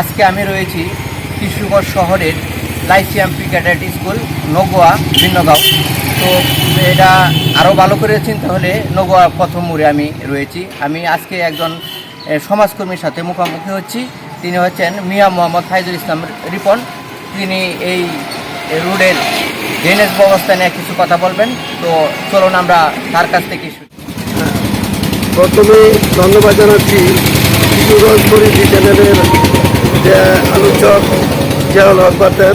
আজকে আমি রয়েছি কিশোরগঞ্জ শহরের Lyceum Pre Cadet School, Nagoa, ভিন্নগাঁও। তো এটা আরও ভালো করে চিন্তা হলে নগোয়া প্রথম মোড়ে আমি রয়েছি। আমি আজকে একজন সমাজকর্মীর সাথে মুখোমুখি হচ্ছি। তিনি হচ্ছেন মিয়া মোহাম্মদ ফাইজুল ইসলাম রিপন। তিনি এই রোডের ড্রেনেজ ব্যবস্থা নিয়ে কিছু কথা বলবেন। তো চলুন আমরা তার কাছ থেকে প্রথমে ধন্যবাদ জানাচ্ছি চ্যানেলের যে আলোচক জিয়াউল হক বাতের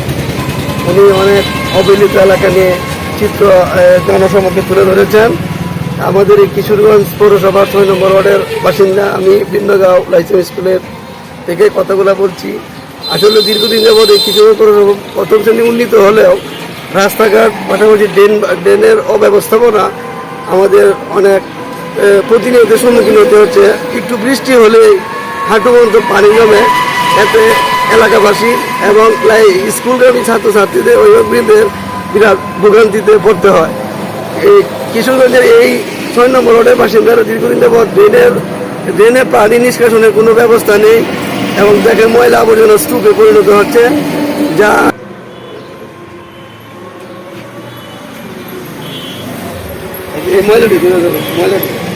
উনি অনেক অবহেলিত এলাকা নিয়ে চিত্র জনসমক্ষে তুলে ধরেছেন। আমাদের এই কিশোরগঞ্জ পৌরসভার ছয় নম্বর ওয়ার্ডের বাসিন্দা, আমি বৃন্দগাঁও লাইসেন্স স্কুলের থেকে কথাগুলো বলছি। আসলে দীর্ঘদিন যাবৎ এই কিশোরগঞ্জ পৌরসভা প্রথম শ্রেণি উন্নীত হলেও রাস্তাঘাট, পাশাপাশি ড্রেন, ড্রেনের অব্যবস্থাপনা আমাদের অনেক প্রতিনিয়ত সম্মুখীন হতে হচ্ছে। একটু বৃষ্টি হলে হাঁটু পর্যন্ত পানি জমে। এতে এলাকাবাসী এবং স্কুলগামী ছাত্রছাত্রীদের অভিভাবকদের বিরাট ভোগান্তিতে পড়তে হয়। এই কিশোরগঞ্জের এই ছয় নম্বর ওয়ার্ডের বাসিন্দারা দীর্ঘদিন যাবৎ ড্রেনের, ড্রেনে পানি নিষ্কাশনের কোনো ব্যবস্থা নেই এবং দেখে ময়লা আবর্জনা স্তূপে পরিণত হচ্ছে, যা ময়লাটি ময়লাটি।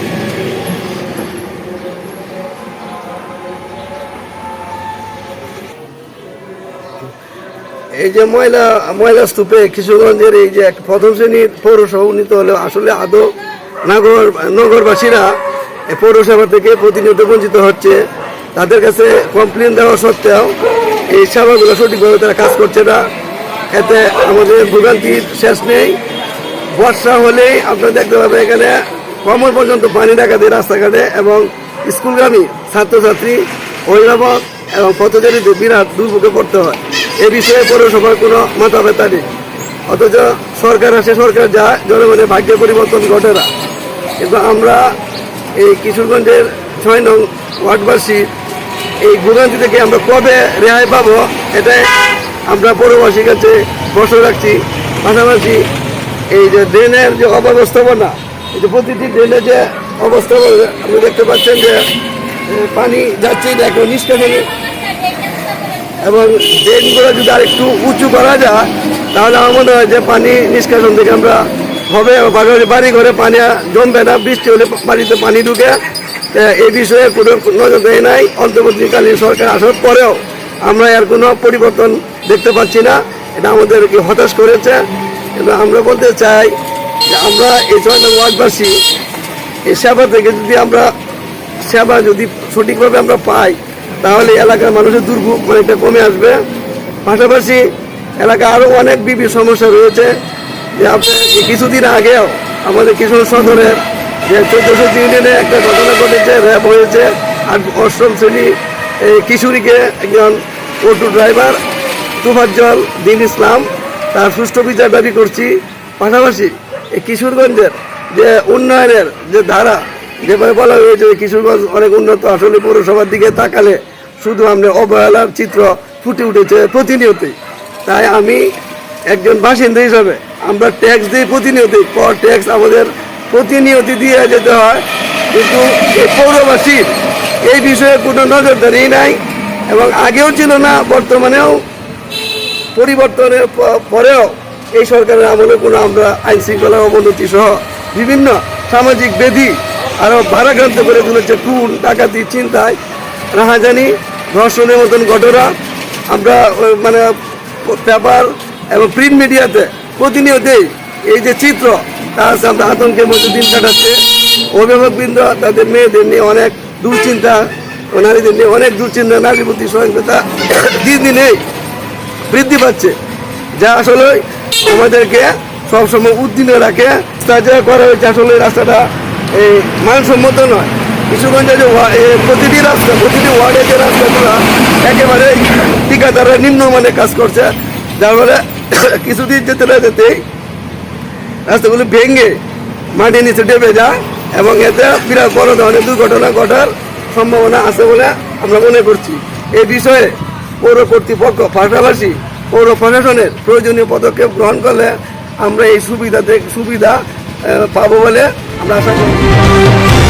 এই যে ময়লা ময়লা স্তূপে কিশোরগঞ্জের এই যে প্রথম শ্রেণির পৌরসভা উন্নীত হলেও আসলে আদৌ নগর, নগরবাসীরা পৌরসভা থেকে প্রতিনিয়ত বঞ্চিত হচ্ছে। তাদের কাছে কমপ্লেন দেওয়া সত্ত্বেও এই সেবাগুলো সঠিকভাবে তারা কাজ করছে না। এতে আমাদের ভোগান্তির শেষ নেই। বর্ষা হলেই আপনারা দেখতে পাবেন এখানে কমর পর্যন্ত পানি দেখা দেয় রাস্তাঘাটে এবং স্কুলগামী ছাত্রছাত্রী, অভিভাবক এবং পথচারীদের বিরাট দুর্ভোগে পড়তে হয়, এ বিষয়ে পৌরসভার কোনো মাথা ব্যথা নেই। অথচ সরকার আসে, সরকার যায়, জনগণের ভাগ্যের পরিবর্তন ঘটে না। কিন্তু আমরা এই কিশোরগঞ্জের ছয় নং ওয়ার্ডবাসী, এই ভোগান্তি থেকে আমরা কবে রেহাই পাবো, এটাই আমরা পৌরবাসীর কাছে প্রশ্ন রাখছি। পাশাপাশি এই যে ড্রেনের যে অব্যবস্থাপনা, এই যে প্রতিটি ড্রেনের যে অবস্থাপনা, আপনি দেখতে পাচ্ছেন যে পানি যাচ্ছে, দেখো নিষ্কাশনে এবং ড্রেনগুলো যদি আরেকটু উঁচু করা যায়, তাহলে আমার মনে হয় যে পানি নিষ্কাশন থেকে আমরা হবে। বাড়ি ঘরে পানি আর জমবে না। বৃষ্টি হলে বাড়িতে পানি ঢুকে এই বিষয়ে কোনো নজর দেয় নাই। অন্তর্বর্তীকালীন সরকার আসার পরেও আমরা এর কোনো পরিবর্তন দেখতে পাচ্ছি না। এটা আমাদেরকে হতাশ করেছে। এবং আমরা বলতে চাই যে আমরা এই ছয় ওয়ার্ডবাসী, এই সেবা থেকে যদি আমরা সেবা যদি সঠিকভাবে আমরা পাই, তাহলে এলাকার মানুষের দুর্ভোগ অনেকটা কমে আসবে। পাশাপাশি এলাকা আরও অনেক বিবি সমস্যা রয়েছে। যে আপনি কিছুদিন আগেও আমাদের কিশোর সদরের যে চোদ্দশো ইউনিয়নে একটা ঘটনা ঘটেছে, র্যাব হয়েছে, আর অষ্টম শ্রেণি এই কিশোরীকে একজন অটো ড্রাইভার তুফাজ্জল দিন ইসলাম তার সুষ্ঠু বিচার দাবি করছি। পাশাপাশি এই কিশোরগঞ্জের যে উন্নয়নের যে ধারা যেভাবে বলা হয়েছে, কিশোরগঞ্জ অনেক উন্নত আসলে পৌরসভার দিকে তাকালে শুধু আমরা অবহেলার চিত্র ফুটে উঠেছে প্রতিনিয়তই। তাই আমি একজন বাসিন্দা হিসাবে আমরা ট্যাক্স দিই প্রতিনিয়তই কর ট্যাক্স আমাদের প্রতিনিয়ত দিয়ে যেতে হয়। কিন্তু পৌরবাসীর এই বিষয়ে কোনো নজরদারি নাই এবং আগেও ছিল না, বর্তমানেও পরিবর্তনের পরেও এই সরকারের আমলে কোনো আমরা আইন শৃঙ্খলা অবনতি সহ বিভিন্ন সামাজিক বেধি আরও ভারাক্রান্ত করে তুলেছে। খুন, ডাকাতি চিন্তায় রাহাজানি, ধর্ষণের মতন ঘটনা। আমরা মানে পেপার এবং প্রিন্ট মিডিয়াতে প্রতিনিয়তই এই যে চিত্র, তা আছে। আমরা আতঙ্কের মধ্যে দিন কাটাচ্ছে। অভিভাবকবৃন্দ, তাদের মেয়েদের নিয়ে অনেক দুশ্চিন্তা নারীদের নিয়ে অনেক দুশ্চিন্তা নারী প্রতি সহিংসতা দিন দিনেই বৃদ্ধি পাচ্ছে। যা আসলে আমাদেরকে সবসময় উদ্দিনে রাখে। তা যা করা হয়েছে, আসলে রাস্তাটা এই মানসম্মত নয়। কিশোরগঞ্জে যে প্রতিটি রাস্তা প্রতিটি ওয়ার্ডে যে রাস্তাগুলো একেবারে ঠিকাদাররা নিম্নমানের কাজ করছে, যার ফলে কিছুদিন যেতে না যেতেই রাস্তাগুলো ভেঙে মাটির নিচে ডেবে যায় এবং এতে বিরাট বড় ধরনের দুর্ঘটনা ঘটার সম্ভাবনা আছে বলে আমরা মনে করছি। এই বিষয়ে পৌর কর্তৃপক্ষ, পাশাপাশি পৌর প্রশাসনের প্রয়োজনীয় পদক্ষেপ গ্রহণ করলে আমরা এই সুবিধা সুবিধা পাবো বলে আমরা আশা করি